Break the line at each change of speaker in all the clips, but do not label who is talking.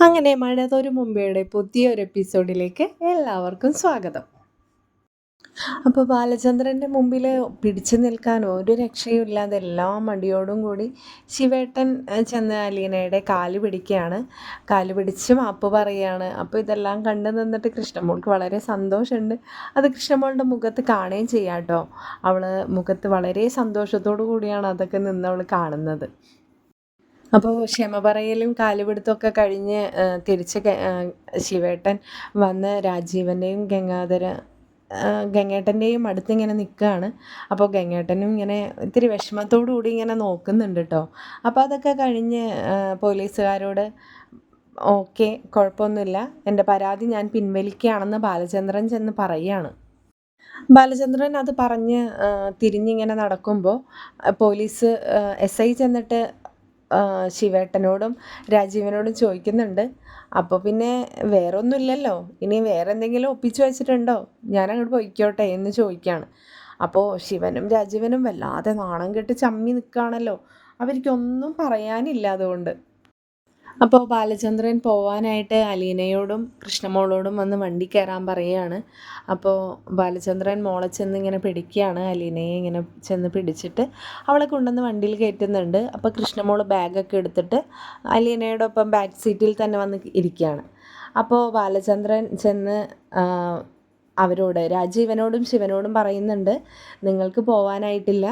അങ്ങനെ മഴതൊരു മുമ്പയുടെ പുതിയൊരു എപ്പിസോഡിലേക്ക് എല്ലാവർക്കും സ്വാഗതം. അപ്പോൾ ബാലചന്ദ്രന്റെ മുമ്പിൽ പിടിച്ചു നിൽക്കാൻ ഒരു രക്ഷയും ഇല്ലാതെ എല്ലാ മടിയോടും കൂടി ശിവേട്ടൻ ചെന്ന് അലീനയുടെ കാൽ പിടിക്കുകയാണ്. കാൽ പിടിച്ച് മാപ്പ് പറയുകയാണ്. അപ്പോൾ ഇതെല്ലാം കണ്ടു നിന്നിട്ട് കൃഷ്ണമോൾക്ക് വളരെ സന്തോഷമുണ്ട്. അത് കൃഷ്ണമോളുടെ മുഖത്ത് കാണുകയും ചെയ്യാം കേട്ടോ. അവൾ മുഖത്ത് വളരെ സന്തോഷത്തോടു കൂടിയാണ് അതൊക്കെ നിന്ന് അവൾ കാണുന്നത്. അപ്പോൾ ക്ഷമ പറയലും കാലുപിടുത്തമൊക്കെ കഴിഞ്ഞ് തിരിച്ച് ശിവേട്ടൻ വന്ന് രാജീവന്റെയും ഗംഗാധര ഗംഗേട്ടന്റെയും അടുത്ത് ഇങ്ങനെ നിൽക്കുകയാണ് അപ്പോൾ ഗംഗേട്ടനും ഇങ്ങനെ ഇത്തിരി വിഷമത്തോടു കൂടി ഇങ്ങനെ നോക്കുന്നുണ്ട് കേട്ടോ അപ്പോൾ അതൊക്കെ കഴിഞ്ഞ് പോലീസുകാരോട് ഓക്കെ കുഴപ്പമൊന്നുമില്ല. എന്റെ പരാതി ഞാൻ പിൻവലിക്കുകയാണെന്ന് ബാലചന്ദ്രൻ ചെന്ന് പറയുകയാണ് ബാലചന്ദ്രൻ അത് പറഞ്ഞ് തിരിഞ്ഞിങ്ങനെ നടക്കുമ്പോൾ പോലീസ് എസ് ഐ ചെന്നിട്ട് ശിവേട്ടനോടും രാജീവനോടും ചോദിക്കുന്നുണ്ട്. അപ്പോൾ പിന്നെ വേറെ ഒന്നുമില്ലല്ലോ ഇനി വേറെ എന്തെങ്കിലും ഒപ്പിച്ചു വെച്ചിട്ടുണ്ടോ? ഞാൻ അങ്ങോട്ട് പോയിക്കോട്ടെ എന്ന് ചോദിക്കുകയാണ് അപ്പോൾ ശിവനും രാജീവനും വല്ലാതെ നാണം കെട്ട് ചമ്മി നിൽക്കുകയാണല്ലോ അവർക്കൊന്നും പറയാനില്ല അതുകൊണ്ട്. അപ്പോൾ ബാലചന്ദ്രൻ പോവാനായിട്ട് അലീനയോടും കൃഷ്ണമോളോടും വന്ന് വണ്ടി കയറാൻ പറയുകയാണ്. അപ്പോൾ ബാലചന്ദ്രൻ മോളെ ചെന്ന് ഇങ്ങനെ പിടിക്കുകയാണ്. അലീനയെ ഇങ്ങനെ ചെന്ന് പിടിച്ചിട്ട് അവളെ കൊണ്ടുവന്ന് വണ്ടിയിൽ കയറ്റുന്നുണ്ട്. അപ്പോൾ കൃഷ്ണമോൾ ബാഗൊക്കെ എടുത്തിട്ട് അലീനയോടൊപ്പം ബാക്ക് സീറ്റിൽ തന്നെ വന്ന് ഇരിക്കുകയാണ്. അപ്പോൾ ബാലചന്ദ്രൻ ചെന്ന് അവരോട് രാജീവനോടും ശിവനോടും പറയുന്നുണ്ട് നിങ്ങൾക്ക് പോവാനായിട്ടില്ല.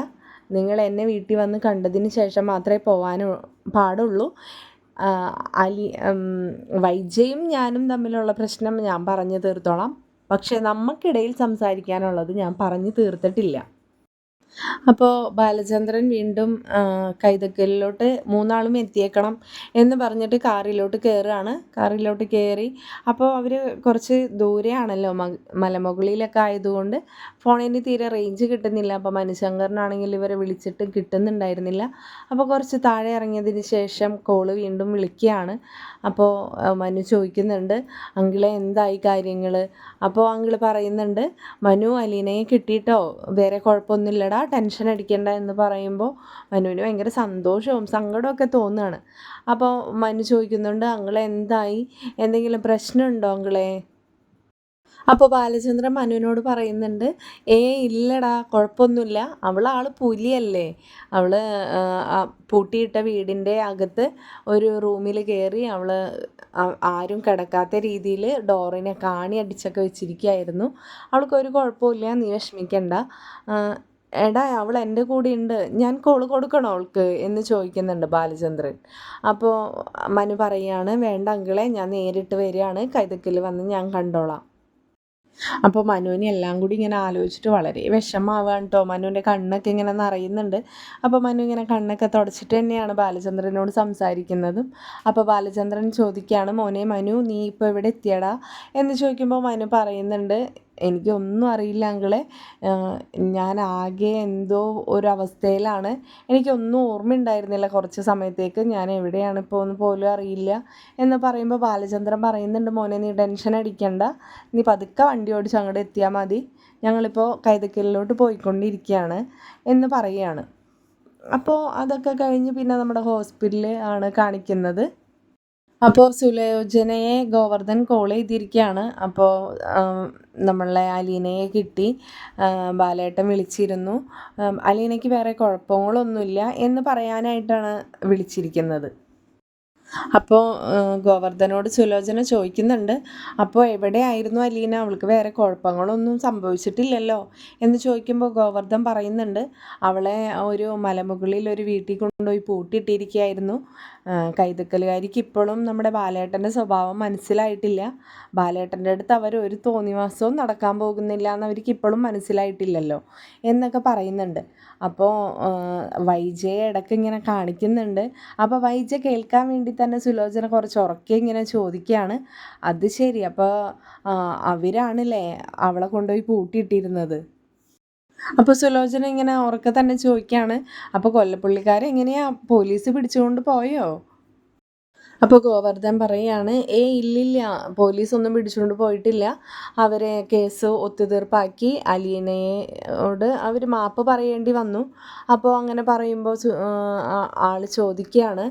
നിങ്ങൾ എന്നെ വീട്ടിൽ വന്ന് കണ്ടതിന് ശേഷം മാത്രമേ പോകാൻ പാടുള്ളൂ. അലി വൈജയും ഞാനും തമ്മിലുള്ള പ്രശ്നം ഞാൻ പറഞ്ഞു തീർത്തോളാം. പക്ഷേ നമുക്കിടയിൽ സംസാരിക്കാനുള്ളത് ഞാൻ പറഞ്ഞു തീർത്തിട്ടില്ല. അപ്പോൾ ബാലചന്ദ്രൻ വീണ്ടും കൈതക്കലിലോട്ട് മൂന്നാളും എത്തിയേക്കണം എന്ന് പറഞ്ഞിട്ട് കാറിലോട്ട് കയറുകയാണ് കാറിലോട്ട് കയറി അപ്പോൾ അവർ കുറച്ച് ദൂരെയാണല്ലോ മലമുകളിലൊക്കെ ആയതുകൊണ്ട് ഫോണിന് തീരെ റേഞ്ച് കിട്ടുന്നില്ല. അപ്പോൾ മനുശങ്കറിനാണെങ്കിൽ ഇവരെ വിളിച്ചിട്ട് കിട്ടുന്നുണ്ടായിരുന്നില്ല. അപ്പോൾ കുറച്ച് താഴെ ഇറങ്ങിയതിന് ശേഷം കോൾ വീണ്ടും വിളിക്കുകയാണ്. അപ്പോൾ മനു ചോദിക്കുന്നുണ്ട് അങ്കിളെ എന്തായി കാര്യങ്ങൾ അപ്പോൾ അങ്കിൾ പറയുന്നുണ്ട് മനു അലീനയെ കിട്ടിയിട്ടോ? വേറെ കുഴപ്പമൊന്നുമില്ലടാ. ടെൻഷൻ അടിക്കണ്ട എന്ന് പറയുമ്പോൾ മനുവിന് ഭയങ്കര സന്തോഷവും സങ്കടമൊക്കെ തോന്നുകയാണ് അപ്പോൾ മനു ചോദിക്കുന്നുണ്ട് അങ്ങളെ എന്തായി? എന്തെങ്കിലും പ്രശ്നമുണ്ടോ അങ്ങളെ അപ്പോൾ ബാലചന്ദ്രൻ മനുവിനോട് പറയുന്നുണ്ട് ഏ ഇല്ലടാ കുഴപ്പമൊന്നുമില്ല അവൾ ആൾ പുലിയല്ലേ. അവൾ പൂട്ടിയിട്ട വീടിന്റെ അകത്ത് ഒരു റൂമിൽ കയറി അവൾ ആരും കിടക്കാത്ത രീതിയിൽ ഡോറിനെ കാണി അടിച്ചൊക്കെ വെച്ചിരിക്കുകയായിരുന്നു അവൾക്കൊരു കുഴപ്പമില്ല നീ വിഷമിക്കണ്ട. എടാ അവൾ എന്റെ കൂടെ ഉണ്ട്. ഞാൻ കോൾ കൊടുക്കണോ അവൾക്ക്? എന്ന് ചോദിക്കുന്നുണ്ട് ബാലചന്ദ്രൻ. അപ്പോൾ മനു പറയാണ് വേണ്ട അങ്കിളെ ഞാൻ നേരിട്ട് വരികയാണ്. കൈതക്കിൽ വന്ന് ഞാൻ കണ്ടോളാം. അപ്പോൾ മനുവിനെ എല്ലാം കൂടി ഇങ്ങനെ ആലോചിച്ചിട്ട് വളരെ വിഷമാവാണ് കേട്ടോ മനുവിന്റെ കണ്ണൊക്കെ ഇങ്ങനെ നിറയുന്നുണ്ട്. അപ്പോൾ മനു ഇങ്ങനെ കണ്ണൊക്കെ തുടച്ചിട്ട് തന്നെയാണ് ബാലചന്ദ്രനോട് സംസാരിക്കുന്നതും. അപ്പോൾ ബാലചന്ദ്രൻ ചോദിക്കുകയാണ് മോനെ മനു നീ ഇപ്പോൾ ഇവിടെ എത്തിയടാ? എന്ന് ചോദിക്കുമ്പോൾ മനു പറയുന്നുണ്ട് എനിക്കൊന്നും അറിയില്ല അങ്കിളെ. ഞാൻ ആകെ എന്തോ ഒരു അവസ്ഥയിലാണ് ഓർമ്മ ഉണ്ടായിരുന്നില്ല കുറച്ച് സമയത്തേക്ക്. ഞാൻ എവിടെയാണ് ഇപ്പോൾ എന്ന് പോലും അറിയില്ല എന്ന് പറയുമ്പോൾ ബാലചന്ദ്രൻ പറയുന്നുണ്ട് മോനെ നീ ടെൻഷൻ അടിക്കണ്ട. നീ പതുക്കെ വണ്ടി ഓടിച്ച് അങ്ങോട്ട് എത്തിയാൽ മതി. ഞങ്ങളിപ്പോൾ കൈതക്കലിലോട്ട് പോയിക്കൊണ്ടിരിക്കുകയാണ് എന്ന് പറയുകയാണ് അപ്പോൾ അതൊക്കെ കഴിഞ്ഞ് പിന്നെ നമ്മുടെ ഹോസ്പിറ്റലിൽ ആണ് കാണിക്കുന്നത്. അപ്പോൾ സുലോചനയെ ഗോവർദ്ധൻ കോൾ ചെയ്തിരിക്കുകയാണ് അപ്പോൾ നമ്മളെ അലീനയെ കിട്ടി. ബാലേട്ടൻ വിളിച്ചിരുന്നു. അലീനയ്ക്ക് വേറെ കുഴപ്പങ്ങളൊന്നുമില്ല എന്ന് പറയാനായിട്ടാണ് വിളിച്ചിരിക്കുന്നത്. അപ്പോൾ ഗോവർദ്ധനോട് സുലോചന ചോദിക്കുന്നുണ്ട് അപ്പോൾ എവിടെയായിരുന്നു അലീന? അവൾക്ക് വേറെ കുഴപ്പങ്ങളൊന്നും സംഭവിച്ചിട്ടില്ലല്ലോ? എന്ന് ചോദിക്കുമ്പോൾ ഗോവർദ്ധൻ പറയുന്നുണ്ട് അവളെ ഒരു മലമുകളിൽ ഒരു വീട്ടിൽ കൊണ്ടുപോയി പൂട്ടിയിട്ടിരിക്കുകയായിരുന്നു. കൈതുക്കലുകാരിക്ക് ഇപ്പോഴും നമ്മുടെ ബാലേട്ടന്റെ സ്വഭാവം മനസ്സിലായിട്ടില്ല. ബാലേട്ടന്റെ അടുത്ത് അവർ ഒരു തോന്നിവാസവും നടക്കാൻ പോകുന്നില്ല എന്ന് അവർക്ക് ഇപ്പോഴും മനസ്സിലായിട്ടില്ലല്ലോ എന്നൊക്കെ പറയുന്നുണ്ട്. അപ്പോൾ വൈജയെ ഇടയ്ക്ക് ഇങ്ങനെ കാണിക്കുന്നുണ്ട്. അപ്പോൾ വൈജ കേൾക്കാൻ വേണ്ടി തന്നെ സുലോചന കുറച്ച് ഉറക്കെ ഇങ്ങനെ ചോദിക്കുകയാണ്. അത് ശരി. അപ്പോൾ അവരാണല്ലേ അവളെ കൊണ്ടുപോയി പൂട്ടിയിട്ടിരുന്നത്? അപ്പോൾ സുലോചന ഇങ്ങനെ ഉറക്കെ തന്നെ ചോദിക്കുകയാണ്. അപ്പോൾ കൊല്ലപ്പുള്ളിക്കാരെ എങ്ങനെയാ? പോലീസ് പിടിച്ചുകൊണ്ട് പോയോ? അപ്പോൾ ഗോവർദ്ധൻ പറയുകയാണ് ഏ ഇല്ലില്ല. പോലീസ് ഒന്നും പിടിച്ചുകൊണ്ട് പോയിട്ടില്ല. അവരെ കേസ് ഒത്തുതീർപ്പാക്കി. അലീനയോട് അവർ മാപ്പ് പറയേണ്ടി വന്നു. അപ്പോൾ അങ്ങനെ പറയുമ്പോൾ ആൾ ചോദിക്കുകയാണ്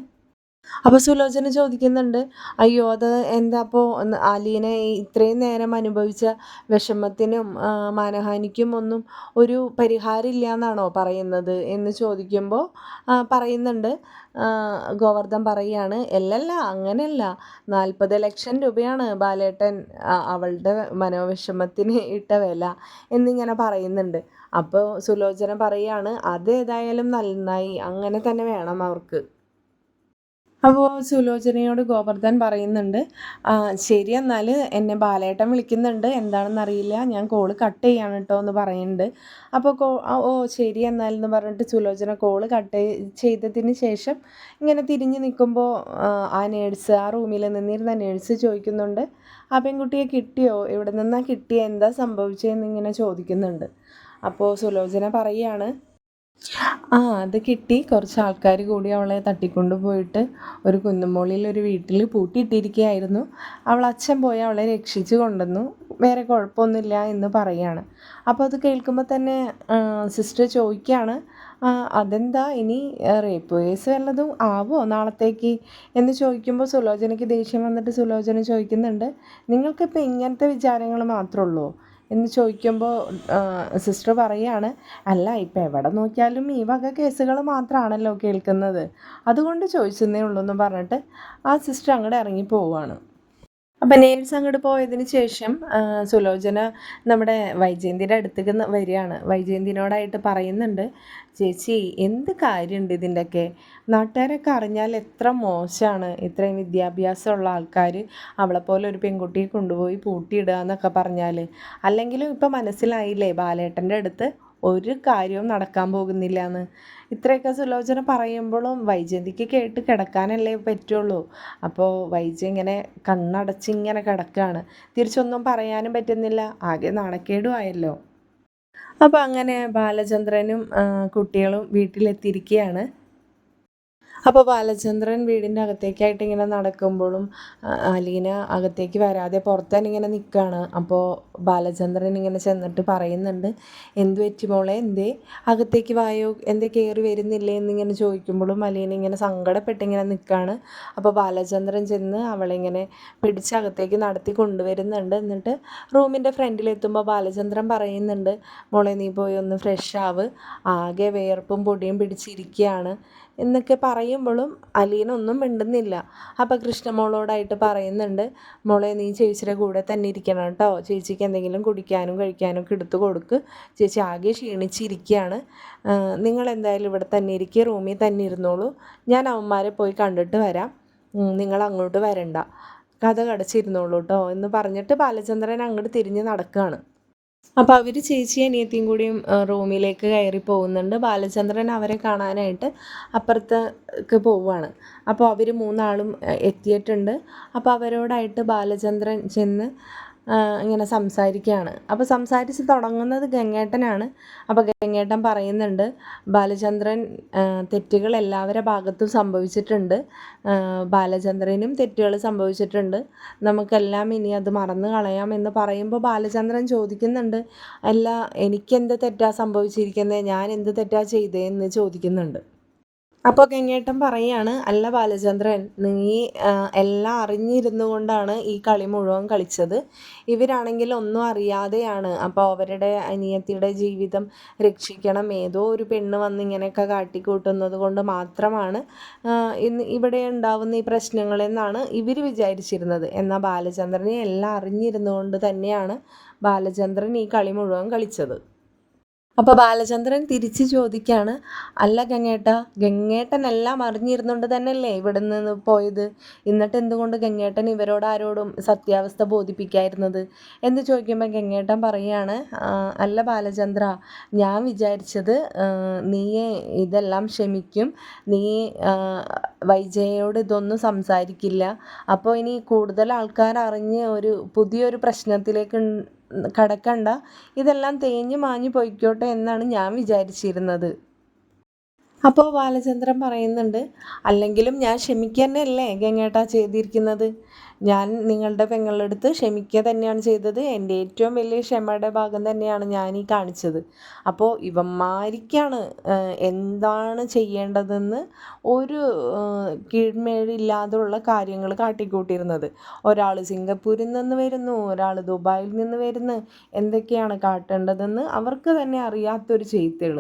അപ്പോൾ സുലോചന ചോദിക്കുന്നുണ്ട് അയ്യോ അത് എന്താ അപ്പോൾ അലീനെ ഇത്രയും നേരം അനുഭവിച്ച വിഷമത്തിനും മാനഹാനിക്കും ഒന്നും ഒരു പരിഹാരം ഇല്ല എന്നാണോ പറയുന്നത്? എന്ന് ചോദിക്കുമ്പോൾ പറയുന്നുണ്ട് ഗോവർദ്ധൻ പറയുകയാണ് അല്ലല്ല അങ്ങനെയല്ല നാൽപ്പത് ലക്ഷം രൂപയാണ് ബാലേട്ടൻ അവളുടെ മനോവിഷമത്തിന് ഇട്ട വില. എന്നിങ്ങനെ പറയുന്നുണ്ട്. അപ്പോൾ സുലോചന പറയുകയാണ് അത് ഏതായാലും നന്നായി. അങ്ങനെ തന്നെ വേണം അവർക്ക്. അപ്പോൾ സുലോചനയോട് ഗോവർദ്ധൻ പറയുന്നുണ്ട് ശരി എന്നാൽ എന്നെ ബാലേട്ടൻ വിളിക്കുന്നുണ്ട്. എന്താണെന്ന് അറിയില്ല ഞാൻ കോൾ കട്ട് ചെയ്യാണ് കേട്ടോ എന്ന് പറയുന്നുണ്ട്. അപ്പോൾ കോ ഓ ശരി എന്നാൽ എന്ന് പറഞ്ഞിട്ട് സുലോചന കോൾ കട്ട് ചെയ്തതിന് ശേഷം ഇങ്ങനെ തിരിഞ്ഞ് നിൽക്കുമ്പോൾ ആ നേഴ്സ് ആ റൂമിൽ നിന്നിരുന്ന നേഴ്സ് ചോദിക്കുന്നുണ്ട് ആ പെൺകുട്ടിയെ കിട്ടിയോ? ഇവിടെ നിന്നാണ് കിട്ടിയ? എന്താ സംഭവിച്ചതെന്ന് ഇങ്ങനെ ചോദിക്കുന്നുണ്ട്. അപ്പോൾ സുലോചന പറയുകയാണ് ആ അത് കിട്ടി. കുറച്ച് ആൾക്കാർ കൂടി അവളെ തട്ടിക്കൊണ്ട് പോയിട്ട് ഒരു കുന്നുമോളിൽ ഒരു വീട്ടിൽ പൂട്ടിയിട്ടിരിക്കുകയായിരുന്നു അവൾ അച്ഛൻ പോയി അവളെ രക്ഷിച്ച് കൊണ്ടുവന്നു. വേറെ കുഴപ്പമൊന്നുമില്ല എന്ന് പറയുകയാണ് അപ്പോൾ അത് കേൾക്കുമ്പോൾ തന്നെ സിസ്റ്റർ ചോദിക്കുകയാണ് അതെന്താ? ഇനി റേപ്പ് കേസ് വല്ലതും ആവോ നാളത്തേക്ക്? എന്ന് ചോദിക്കുമ്പോൾ സുലോചനയ്ക്ക് ദേഷ്യം വന്നിട്ട് സുലോചന ചോദിക്കുന്നുണ്ട് നിങ്ങൾക്കിപ്പോൾ ഇങ്ങനത്തെ വിചാരങ്ങൾ മാത്രമേ ഉള്ളൂ? എന്ന് ചോദിക്കുമ്പോൾ സിസ്റ്റർ പറയുകയാണ് അല്ല ഇപ്പം എവിടെ നോക്കിയാലും ഈ വക കേസുകൾ മാത്രമാണല്ലോ കേൾക്കുന്നത്. അതുകൊണ്ട് ചോദിച്ചെന്നേ ഉള്ളൂ എന്ന് പറഞ്ഞിട്ട് ആ സിസ്റ്റർ അങ്ങോട്ട് ഇറങ്ങി പോവുകയാണ് അപ്പം നേഴ്സ് അങ്ങോട്ട് പോയതിന് ശേഷം സുലോചന നമ്മുടെ വൈജയന്തിയുടെ അടുത്തേക്ക് വരികയാണ്. വൈജയന്തിനോടായിട്ട് പറയുന്നുണ്ട് ചേച്ചി എന്ത് കാര്യമുണ്ട് ഇതിന്റെയൊക്കെ? നാട്ടുകാരൊക്കെ അറിഞ്ഞാൽ എത്ര മോശമാണ്. ഇത്രയും വിദ്യാഭ്യാസമുള്ള ആൾക്കാർ അവളെപ്പോലെ ഒരു പെൺകുട്ടിയെ കൊണ്ടുപോയി പൂട്ടിയിടുക എന്നൊക്കെ പറഞ്ഞാൽ അല്ലെങ്കിലും ഇപ്പം മനസ്സിലായില്ലേ ബാലേട്ടന്റെ അടുത്ത്? ഒരു കാര്യവും നടക്കാൻ പോകുന്നില്ല എന്ന് ഇത്രയൊക്കെ സുലോചന പറയുമ്പോഴും വൈജയന്തിക്ക് കേട്ട് കിടക്കാനല്ലേ പറ്റുള്ളൂ. അപ്പോൾ വൈജ ഇങ്ങനെ കണ്ണടച്ച് ഇങ്ങനെ കിടക്കുകയാണ് തിരിച്ചൊന്നും പറയാനും പറ്റുന്നില്ല. ആകെ നാണക്കേടും ആയല്ലോ അപ്പോൾ അങ്ങനെ ബാലചന്ദ്രനും കുട്ടികളും വീട്ടിലെത്തിയിരിക്കുകയാണ്. അപ്പോൾ ബാലചന്ദ്രൻ വീടിന്റെ അകത്തേക്കായിട്ട് ഇങ്ങനെ നടക്കുമ്പോഴും അലീന അകത്തേക്ക് വരാതെ പുറത്തന്നെ ഇങ്ങനെ നിൽക്കുകയാണ് അപ്പോൾ ബാലചന്ദ്രൻ ഇങ്ങനെ ചെന്നിട്ട് പറയുന്നുണ്ട് എന്ത് പറ്റി മോളെ? എന്തേ? അകത്തേക്ക് വായോ? എന്തേ കയറി വരുന്നില്ലേ? എന്നിങ്ങനെ ചോദിക്കുമ്പോഴും അലീന ഇങ്ങനെ സങ്കടപ്പെട്ട് ഇങ്ങനെ നിൽക്കുകയാണ് അപ്പോൾ ബാലചന്ദ്രൻ ചെന്ന് അവളിങ്ങനെ പിടിച്ച് അകത്തേക്ക് നടത്തി കൊണ്ടുവരുന്നുണ്ട്. എന്നിട്ട് റൂമിന്റെ ഫ്രണ്ടിലെത്തുമ്പോൾ ബാലചന്ദ്രൻ പറയുന്നുണ്ട് മോളെ നീ പോയി ഒന്ന് ഫ്രഷ് ആവ്. ആകെ വേർപ്പും പൊടിയും പിടിച്ചിരിക്കുകയാണ് എന്നൊക്കെ പറയുമ്പോഴും അലീനൊന്നും മിണ്ടുന്നില്ല. അപ്പോൾ കൃഷ്ണമോളോടായിട്ട് പറയുന്നുണ്ട് മോളെ നീ ചേച്ചിയുടെ കൂടെ തന്നെ ഇരിക്കണം കേട്ടോ. ചേച്ചിക്ക് എന്തെങ്കിലും കുടിക്കാനും കഴിക്കാനും ഒക്കെ എടുത്തു കൊടുക്ക്. ചേച്ചി ആകെ ക്ഷീണിച്ചിരിക്കുകയാണ്. നിങ്ങൾ എന്തായാലും ഇവിടെ തന്നെ ഇരിക്കുക റൂമിൽ തന്നെ ഇരുന്നോളൂ. ഞാൻ അവന്മാരെ പോയി കണ്ടിട്ട് വരാം. നിങ്ങൾ അങ്ങോട്ട് വരണ്ട. കഥ കടച്ചിരുന്നോളൂ കേട്ടോ. എന്ന് പറഞ്ഞിട്ട് ബാലചന്ദ്രൻ അങ്ങോട്ട് തിരിഞ്ഞ് നടക്കുകയാണ്. അപ്പോൾ അവർ ചേച്ചി അനിയത്തിയും കൂടിയും റൂമിലേക്ക് കയറി പോകുന്നുണ്ട്. ബാലചന്ദ്രൻ അവരെ കാണാനായിട്ട് അപ്പുറത്തേക്ക് പോവുകയാണ് അപ്പോൾ അവർ മൂന്നാളും എത്തിയിട്ടുണ്ട്. അപ്പോൾ അവരോടായിട്ട് ബാലചന്ദ്രൻ ചെന്ന് ഇങ്ങനെ സംസാരിക്കുകയാണ്. അപ്പോൾ സംസാരിച്ച് തുടങ്ങുന്നത് ഗംഗേട്ടനാണ്. അപ്പോൾ ഗംഗേട്ടൻ പറയുന്നുണ്ട് ബാലചന്ദ്രൻ തെറ്റുകൾ എല്ലാവരുടെ ഭാഗത്തും സംഭവിച്ചിട്ടുണ്ട്. ബാലചന്ദ്രനും തെറ്റുകൾ സംഭവിച്ചിട്ടുണ്ട്. നമുക്കെല്ലാം ഇനി അത് മറന്നു കളയാം എന്ന് പറയുമ്പോൾ ബാലചന്ദ്രൻ ചോദിക്കുന്നുണ്ട് അല്ല എനിക്കെന്ത് തെറ്റാ സംഭവിച്ചിരിക്കുന്നത് ഞാൻ എന്ത് തെറ്റാ ചെയ്തതെന്ന് ചോദിക്കുന്നുണ്ട്. അപ്പോൾ കെങ്ങേട്ടൻ പറയാണ് അല്ല ബാലചന്ദ്രൻ നീ എല്ലാം അറിഞ്ഞിരുന്നു കൊണ്ടാണ് ഈ കളി മുഴുവൻ കളിച്ചത്. ഇവരാണെങ്കിൽ ഒന്നും അറിയാതെയാണ്. അപ്പോൾ അവരുടെ അനിയത്തിയുടെ ജീവിതം രക്ഷിക്കണം. ഏതോ ഒരു പെണ്ണ് വന്ന് ഇങ്ങനെയൊക്കെ കാട്ടിക്കൂട്ടുന്നത് കൊണ്ട് മാത്രമാണ് ഇന്ന് ഇവിടെ ഉണ്ടാവുന്ന ഈ പ്രശ്നങ്ങളെന്നാണ് ഇവർ വിചാരിച്ചിരുന്നത്. എന്നാൽ ബാലചന്ദ്രനെ എല്ലാം അറിഞ്ഞിരുന്നു കൊണ്ട് തന്നെയാണ് ബാലചന്ദ്രൻ ഈ കളി മുഴുവൻ കളിച്ചത്. അപ്പോൾ ബാലചന്ദ്രൻ തിരിച്ച് ചോദിക്കുകയാണ് അല്ല ഗംഗേട്ട ഗംഗേട്ടനെല്ലാം അറിഞ്ഞിരുന്നുകൊണ്ട് തന്നെയല്ലേ ഇവിടെ നിന്ന് പോയത്? എന്നിട്ട് എന്തുകൊണ്ട് ഗംഗേട്ടൻ ഇവരോട് ആരോടും സത്യാവസ്ഥ ബോധിപ്പിക്കായിരുന്നത് എന്ന് ചോദിക്കുമ്പോൾ ഗംഗേട്ടൻ പറയുകയാണ് അല്ല ബാലചന്ദ്ര ഞാൻ വിചാരിച്ചത് നീയെ ഇതെല്ലാം ക്ഷമിക്കും. നീ വൈജയോട് ഇതൊന്നും സംസാരിക്കില്ല. അപ്പോൾ ഇനി കൂടുതൽ ആൾക്കാർ അറിഞ്ഞ് ഒരു പുതിയൊരു പ്രശ്നത്തിലേക്ക് കടക്കണ്ട. ഇതെല്ലാം തേഞ്ഞ് മാഞ്ഞ് പൊയ്ക്കോട്ടെ എന്നാണ് ഞാൻ വിചാരിച്ചിരുന്നത്. അപ്പോൾ ബാലചന്ദ്രൻ പറയുന്നുണ്ട് അല്ലെങ്കിലും ഞാൻ ക്ഷമിക്കുക തന്നെയല്ലേ ഗംഗേട്ടാ ചെയ്തിരിക്കുന്നത്? ഞാൻ നിങ്ങളുടെ പെങ്ങളുടെ അടുത്ത് ക്ഷമിക്കുക തന്നെയാണ് ചെയ്തത്. എന്റെ ഏറ്റവും വലിയ ക്ഷമയുടെ ഭാഗം തന്നെയാണ് ഞാൻ ഈ കാണിച്ചത്. അപ്പോൾ ഇവന്മാരിക്കാണ് എന്താണ് ചെയ്യേണ്ടതെന്ന് ഒരു കീഴ്മേഴില്ലാതെയുള്ള കാര്യങ്ങൾ കാട്ടിക്കൂട്ടിയിരുന്നത്. ഒരാൾ സിംഗപ്പൂരിൽ നിന്ന് വരുന്നു ഒരാൾ ദുബായിൽ നിന്ന് വരുന്നു. എന്തൊക്കെയാണ് കാട്ടേണ്ടതെന്ന് അവർക്ക് തന്നെ അറിയാത്തൊരു ചെയ്ത്തുകൾ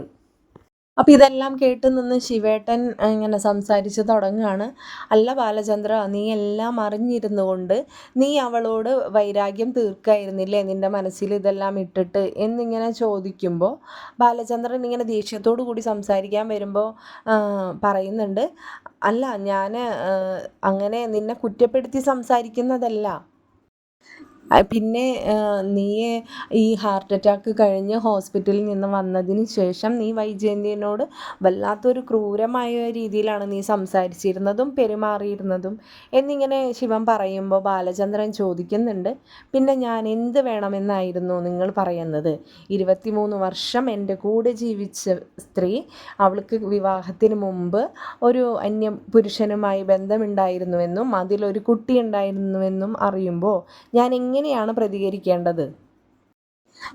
അപ്പം ഇതെല്ലാം കേട്ട് നിന്ന് ശിവേട്ടൻ ഇങ്ങനെ സംസാരിച്ച് തുടങ്ങുകയാണ്. അല്ല ബാലചന്ദ്ര നീ എല്ലാം അറിഞ്ഞിരുന്നു കൊണ്ട് നീ അവളോട് വൈരാഗ്യം തീർക്കായിരുന്നില്ലേ? നിന്റെ മനസ്സിൽ ഇതെല്ലാം ഇട്ടിട്ട്? എന്നിങ്ങനെ ചോദിക്കുമ്പോൾ ബാലചന്ദ്രൻ ഇങ്ങനെ ദേഷ്യത്തോടു കൂടി സംസാരിക്കാൻ വരുമ്പോൾ പറയുന്നുണ്ട് അല്ല ഞാൻ അങ്ങനെ നിന്നെ കുറ്റപ്പെടുത്തി സംസാരിക്കുന്നതല്ല. പിന്നെ നീയെ ഈ ഹാർട്ട് അറ്റാക്ക് കഴിഞ്ഞ് ഹോസ്പിറ്റലിൽ നിന്ന് വന്നതിന് ശേഷം നീ വൈജയന്തിയനോട് വല്ലാത്തൊരു ക്രൂരമായ രീതിയിലാണ് നീ സംസാരിച്ചിരുന്നതും പെരുമാറിയിരുന്നതും എന്നിങ്ങനെ ശിവൻ പറയുമ്പോൾ ബാലചന്ദ്രൻ ചോദിക്കുന്നുണ്ട് പിന്നെ ഞാൻ എന്ത് വേണമെന്നായിരുന്നു നിങ്ങൾ പറയുന്നത്? ഇരുപത്തിമൂന്ന് വർഷം എന്റെ കൂടെ ജീവിച്ച സ്ത്രീ അവൾക്ക് വിവാഹത്തിന് മുമ്പ് ഒരു അന്യ പുരുഷനുമായി ബന്ധമുണ്ടായിരുന്നുവെന്നും അതിലൊരു കുട്ടി ഉണ്ടായിരുന്നുവെന്നും അറിയുമ്പോൾ ഞാൻ എങ്ങനെ എങ്ങനെയാണ് പ്രതികരിക്കേണ്ടത്?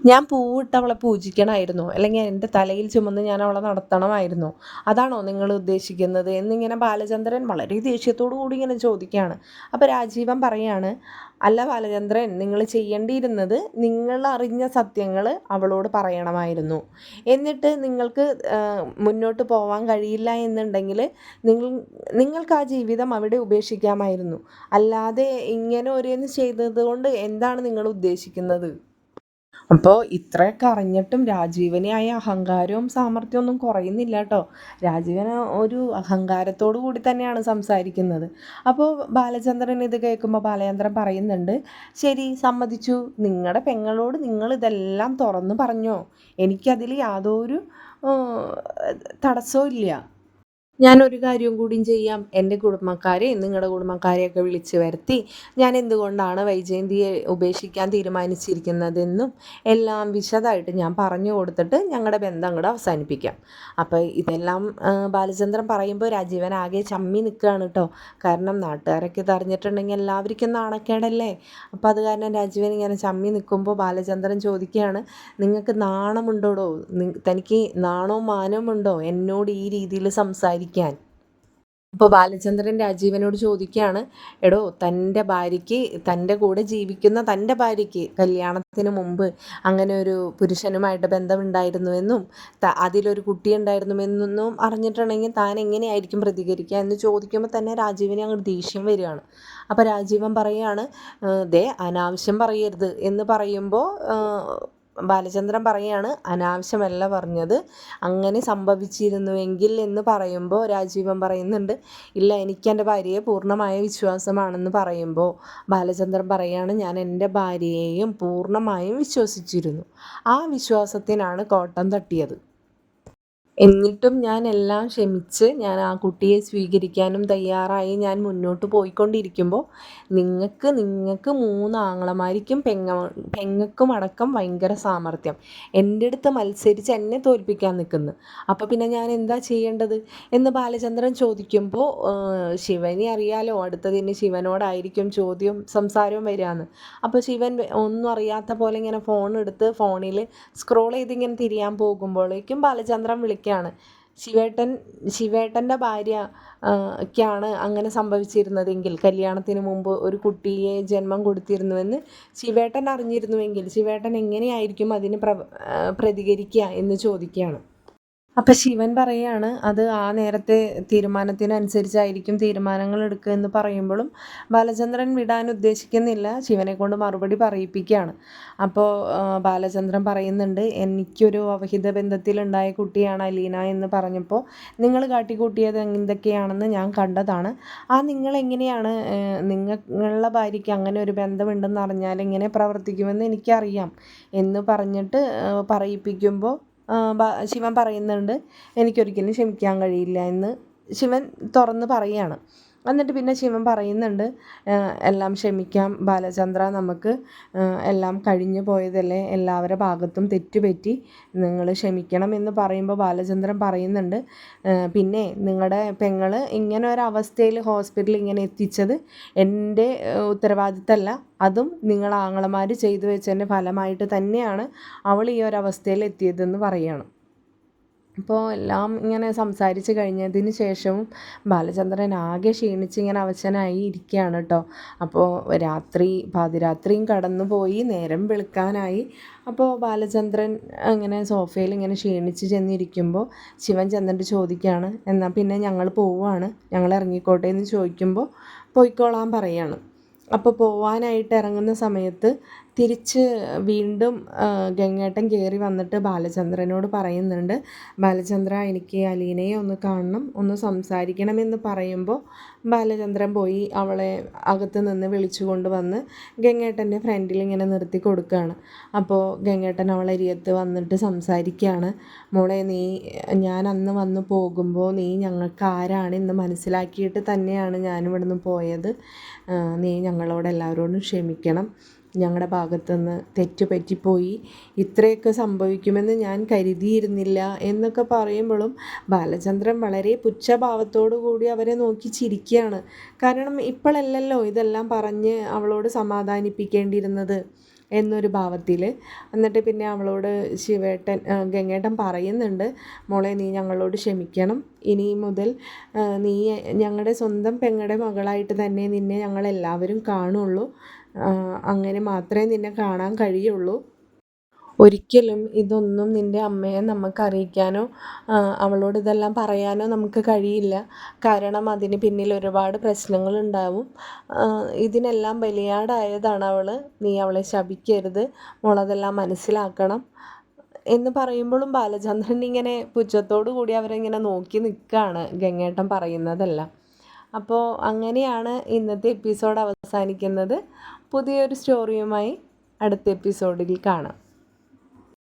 ഞാൻ പൂവിട്ട് അവളെ പൂജിക്കണമായിരുന്നു. അല്ലെങ്കിൽ എന്റെ തലയിൽ ചുമന്ന് ഞാൻ അവളെ നടത്തണമായിരുന്നു. അതാണോ നിങ്ങൾ ഉദ്ദേശിക്കുന്നത്? എന്നിങ്ങനെ ബാലചന്ദ്രൻ വളരെ ദേഷ്യത്തോടു കൂടി ഇങ്ങനെ ചോദിക്കുകയാണ്. അപ്പോൾ രാജീവൻ പറയാണ് അല്ല ബാലചന്ദ്രൻ നിങ്ങൾ ചെയ്യേണ്ടിയിരുന്നത് നിങ്ങൾ അറിഞ്ഞ സത്യങ്ങൾ അവളോട് പറയണമായിരുന്നു. എന്നിട്ട് നിങ്ങൾക്ക് മുന്നോട്ട് പോകാൻ കഴിയില്ല എന്നുണ്ടെങ്കിൽ നിങ്ങൾ നിങ്ങൾക്ക് ആ ജീവിതം അവിടെ ഉപേക്ഷിക്കാമായിരുന്നു. അല്ലാതെ ഇങ്ങനെ ഓരോന്ന് ചെയ്തത് കൊണ്ട് എന്താണ് നിങ്ങൾ ഉദ്ദേശിക്കുന്നത്? അപ്പോൾ ഇത്രയൊക്കെ അറിഞ്ഞിട്ടും രാജീവനെ ആയ അഹങ്കാരവും സാമർഥ്യവും ഒന്നും കുറയുന്നില്ല കേട്ടോ. രാജീവന് ഒരു അഹങ്കാരത്തോടു കൂടി തന്നെയാണ് സംസാരിക്കുന്നത്. അപ്പോൾ ബാലചന്ദ്രൻ ഇത് കേൾക്കുമ്പോൾ ബാലചന്ദ്രൻ പറയുന്നുണ്ട് ശരി സമ്മതിച്ചു. നിങ്ങളുടെ പെങ്ങളോട് നിങ്ങൾ ഇതെല്ലാം തുറന്നു പറഞ്ഞോ. എനിക്കതിൽ യാതൊരു തടസ്സവും ഇല്ല. ഞാൻ ഒരു കാര്യവും കൂടിയും ചെയ്യാം. എന്റെ കുടുംബക്കാരെ നിങ്ങളുടെ കുടുംബക്കാരെയൊക്കെ വിളിച്ച് വരുത്തി ഞാൻ എന്തുകൊണ്ടാണ് വൈജയന്തിയെ ഉപേക്ഷിക്കാൻ തീരുമാനിച്ചിരിക്കുന്നതെന്നും എല്ലാം വിശദമായിട്ട് ഞാൻ പറഞ്ഞു കൊടുത്തിട്ട് ഞങ്ങളുടെ ബന്ധം അങ്ങോട്ട് അവസാനിപ്പിക്കാം. അപ്പോൾ ഇതെല്ലാം ബാലചന്ദ്രൻ പറയുമ്പോൾ രാജീവൻ ആകെ ചമ്മി നിൽക്കുകയാണ് കേട്ടോ. കാരണം നാട്ടുകാരൊക്കെ തറിഞ്ഞിട്ടുണ്ടെങ്കിൽ എല്ലാവർക്കും നാണക്കേടല്ലേ? അപ്പോൾ അത് കാരണം രാജീവൻ ഇങ്ങനെ ചമ്മി നിൽക്കുമ്പോൾ ബാലചന്ദ്രൻ ചോദിക്കുകയാണ് നിങ്ങൾക്ക് നാണമുണ്ടോടോ? തനിക്ക് നാണോ മാനവും ഉണ്ടോ എന്നോട് ഈ രീതിയിൽ സംസാരിക്കും ചോദിക്കാൻ. അപ്പോൾ ബാലചന്ദ്രൻ രാജീവനോട് ചോദിക്കുകയാണ് എടോ തന്റെ ഭാര്യയ്ക്ക് തന്റെ കൂടെ ജീവിക്കുന്ന തന്റെ ഭാര്യയ്ക്ക് കല്യാണത്തിന് മുമ്പ് അങ്ങനെ ഒരു പുരുഷനുമായിട്ട് ബന്ധമുണ്ടായിരുന്നുവെന്നും അതിലൊരു കുട്ടി ഉണ്ടായിരുന്നുവെന്നും അറിഞ്ഞിട്ടുണ്ടെങ്കിൽ താൻ എങ്ങനെയായിരിക്കും പ്രതികരിക്കുക എന്ന് ചോദിക്കുമ്പോൾ തന്നെ രാജീവിനെ അങ്ങോട്ട് ദേഷ്യം വരികയാണ്. അപ്പോൾ രാജീവൻ പറയുകയാണ് ദേ അനാവശ്യം പറയരുത് എന്ന് പറയുമ്പോൾ ബാലചന്ദ്രൻ പറയുകയാണ് അനാവശ്യമല്ല പറഞ്ഞത്. അങ്ങനെ സംഭവിച്ചിരുന്നുവെങ്കിൽ എന്ന് പറയുമ്പോൾ രാജീവൻ പറയുന്നുണ്ട് ഇല്ല എനിക്ക് എന്റെ ഭാര്യയെ പൂർണമായ വിശ്വാസമാണെന്ന് പറയുമ്പോൾ ബാലചന്ദ്രൻ പറയുകയാണ് ഞാൻ എന്റെ ഭാര്യയെയും പൂർണമായും വിശ്വസിച്ചിരുന്നു. ആ വിശ്വാസത്തിനാണ് കോട്ടം തട്ടിയത്. എന്നിട്ടും ഞാൻ എല്ലാം ക്ഷമിച്ച് ഞാൻ ആ കുട്ടിയെ സ്വീകരിക്കാനും തയ്യാറായി ഞാൻ മുന്നോട്ട് പോയിക്കൊണ്ടിരിക്കുമ്പോൾ നിങ്ങൾക്ക് നിങ്ങൾക്ക് മൂന്ന് ആങ്ങളമാരിക്കും പെങ്ങ പെങ്ങൾക്കും അടക്കം ഭയങ്കര സാമർഥ്യം. എന്റെ അടുത്ത് മത്സരിച്ച് എന്നെ തോൽപ്പിക്കാൻ നിൽക്കുന്നു. അപ്പോൾ പിന്നെ ഞാൻ എന്താ ചെയ്യേണ്ടത്? എന്ന് ബാലചന്ദ്രൻ ചോദിക്കുമ്പോൾ ശിവനെ അറിയാലോ അടുത്തതിന് ശിവനോടായിരിക്കും ചോദ്യം സംസാരവും വരികയെന്ന് അപ്പോൾ ശിവൻ ഒന്നും അറിയാത്ത പോലെ ഇങ്ങനെ ഫോൺ എടുത്ത് ഫോണിൽ സ്ക്രോൾ ചെയ്തിങ്ങനെ തിരിയാൻ പോകുമ്പോഴേക്കും ബാലചന്ദ്രൻ വിളിക്കുക ഒക്കെയാണ് ശിവേട്ടൻ ശിവേട്ടന്റെ ഭാര്യ ക്കാണ് അങ്ങനെ സംഭവിച്ചിരുന്നതെങ്കിൽ കല്യാണത്തിന് മുമ്പ് ഒരു കുട്ടിയെ ജന്മം കൊടുത്തിരുന്നുവെന്ന് ശിവേട്ടൻ അറിഞ്ഞിരുന്നുവെങ്കിൽ ശിവേട്ടൻ എങ്ങനെയായിരിക്കും അതിന് പ്ര പ്രതികരിക്കുക എന്ന് ചോദിക്കുകയാണ്. അപ്പം ശിവൻ പറയാണ് അത് ആ നേരത്തെ തീരുമാനത്തിനനുസരിച്ചായിരിക്കും തീരുമാനങ്ങൾ എടുക്കുക എന്ന് പറയുമ്പോഴും ബാലചന്ദ്രൻ വിടാൻ ഉദ്ദേശിക്കുന്നില്ല. ശിവനെ കൊണ്ട് മറുപടി പറയിപ്പിക്കുകയാണ്. അപ്പോൾ ബാലചന്ദ്രൻ പറയുന്നുണ്ട് എനിക്കൊരു അവഹിത ബന്ധത്തിലുണ്ടായ കുട്ടിയാണ് അലീന എന്ന് പറഞ്ഞപ്പോൾ നിങ്ങൾ കാട്ടിക്കൂട്ടിയത് എന്തൊക്കെയാണെന്ന് ഞാൻ കണ്ടതാണ്. ആ നിങ്ങൾ എങ്ങനെയാണ് നിങ്ങളുടെ ഭാര്യയ്ക്ക് അങ്ങനെ ഒരു ബന്ധമുണ്ടെന്ന് അറിഞ്ഞാൽ എങ്ങനെ പ്രവർത്തിക്കുമെന്ന് എനിക്കറിയാം എന്ന് പറഞ്ഞിട്ട് പറയിപ്പിക്കുമ്പോൾ ശിവൻ പറയുന്നുണ്ട് എനിക്കൊരിക്കലും ക്ഷമിക്കാൻ കഴിയില്ല എന്ന്. ശിവൻ തുറന്ന് പറയുകയാണ്. എന്നിട്ട് പിന്നെ ശിവൻ പറയുന്നുണ്ട് എല്ലാം ക്ഷമിക്കാം ബാലചന്ദ്ര നമുക്ക് എല്ലാം കഴിഞ്ഞു പോയതല്ലേ എല്ലാവരുടെ ഭാഗത്തും തെറ്റുപറ്റി നിങ്ങൾ ക്ഷമിക്കണം എന്ന് പറയുമ്പോൾ ബാലചന്ദ്രൻ പറയുന്നുണ്ട് പിന്നെ നിങ്ങളുടെ പെങ്ങൾ ഇങ്ങനെ ഒരു അവസ്ഥയിൽ ഹോസ്പിറ്റലിൽ ഇങ്ങനെ എത്തിച്ചത് എന്റെ ഉത്തരവാദിത്തമല്ല അതും നിങ്ങൾ ആങ്ങളമാർ ചെയ്തു വെച്ചതിന്റെ ഫലമായിട്ട് തന്നെയാണ് അവൾ ഈ ഒരു അവസ്ഥയിൽ എത്തിയതെന്ന് പറയുകയാണ് അപ്പോൾ എല്ലാം ഇങ്ങനെ സംസാരിച്ച് കഴിഞ്ഞതിന് ശേഷവും ബാലചന്ദ്രൻ ആകെ ക്ഷീണിച്ച് ഇങ്ങനെ അവശനായി ഇരിക്കുകയാണ് കേട്ടോ. അപ്പോൾ രാത്രി പാതിരാത്രിയും കടന്നു പോയി നേരം വെളുക്കാനായി. അപ്പോൾ ബാലചന്ദ്രൻ അങ്ങനെ സോഫയിൽ ഇങ്ങനെ ക്ഷീണിച്ച് ചെന്നിരിക്കുമ്പോൾ ശിവൻ ചെന്നിട്ട് ചോദിക്കുകയാണ് എന്നാൽ പിന്നെ ഞങ്ങൾ പോവുകയാണ്? ഞങ്ങൾ ഇറങ്ങിക്കോട്ടെ? എന്ന് ചോദിക്കുമ്പോൾ പോയിക്കോളാൻ പറയാണ്. അപ്പോൾ പോവാനായിട്ട് ഇറങ്ങുന്ന സമയത്ത് തിരിച്ച് വീണ്ടും ഗംഗേട്ടൻ കയറി വന്നിട്ട് ബാലചന്ദ്രനോട് പറയുന്നുണ്ട് ബാലചന്ദ്ര എനിക്ക് അലീനയെ ഒന്ന് കാണണം ഒന്ന് സംസാരിക്കണമെന്ന് പറയുമ്പോൾ ബാലചന്ദ്രൻ പോയി അവളെ അകത്ത് നിന്ന് വിളിച്ചു കൊണ്ട് വന്ന് ഗംഗേട്ടന്റെ ഫ്രണ്ടിൽ ഇങ്ങനെ നിർത്തി കൊടുക്കുകയാണ്. അപ്പോൾ ഗംഗേട്ടൻ അവളെ അരിയത്ത് വന്നിട്ട് സംസാരിക്കുകയാണ് മോളെ നീ ഞാൻ അന്ന് വന്ന് പോകുമ്പോൾ നീ ഞങ്ങൾക്ക് ആരാണ് ഇന്ന് മനസ്സിലാക്കിയിട്ട് തന്നെയാണ് ഞാനിവിടുന്ന് പോയത്. നീ ഞങ്ങളോട് എല്ലാവരോടും ക്ഷമിക്കണം. ഞങ്ങളുടെ ഭാഗത്തുനിന്ന് തെറ്റ് പറ്റിപ്പോയി. ഇത്രയൊക്കെ സംഭവിക്കുമെന്ന് ഞാൻ കരുതിയിരുന്നില്ല എന്നൊക്കെ പറയുമ്പോഴും ബാലചന്ദ്രൻ വളരെ പുച്ഛഭാവത്തോടു കൂടി അവരെ നോക്കി ചിരിക്കുകയാണ്. കാരണം ഇപ്പോഴല്ലല്ലോ ഇതെല്ലാം പറഞ്ഞ് അവളോട് സമാധാനിപ്പിക്കേണ്ടിയിരുന്നത് എന്നൊരു ഭാവത്തിൽ എന്നിട്ട് പിന്നെ അവളോട് ശിവേട്ടൻ ഗംഗേട്ടൻ പറയുന്നുണ്ട് മോളെ നീ ഞങ്ങളോട് ക്ഷമിക്കണം. ഇനി മുതൽ നീ ഞങ്ങളുടെ സ്വന്തം പെങ്ങളുടെ മകളായിട്ട് തന്നെ നിന്നെ ഞങ്ങളെല്ലാവരും കാണുള്ളൂ. അങ്ങനെ മാത്രമേ നിന്നെ കാണാൻ കഴിയുള്ളൂ. ഒരിക്കലും ഇതൊന്നും നിന്റെ അമ്മയെ നമുക്ക് അറിയിക്കാനോ അവളോട് ഇതെല്ലാം പറയാനോ നമുക്ക് കഴിയില്ല. കാരണം അതിന് പിന്നിൽ ഒരുപാട് പ്രശ്നങ്ങളുണ്ടാവും ഇതിനെല്ലാം ബലിയാടായതാണ് അവൾ നീ അവളെ ശപിക്കരുത്. മോളതെല്ലാം മനസ്സിലാക്കണം. എന്ന് പറയുമ്പോഴും ബാലചന്ദ്രൻ ഇങ്ങനെ പുച്ഛത്തോടു കൂടി അവരിങ്ങനെ നോക്കി നിൽക്കുകയാണ് ഗംഗേട്ടൻ പറയുന്നതെല്ലാം. അപ്പോൾ അങ്ങനെയാണ് ഇന്നത്തെ എപ്പിസോഡ് അവസാനിക്കുന്നത്. പുതിയൊരു സ്റ്റോറിയുമായി അടുത്ത എപ്പിസോഡിൽ കാണാം.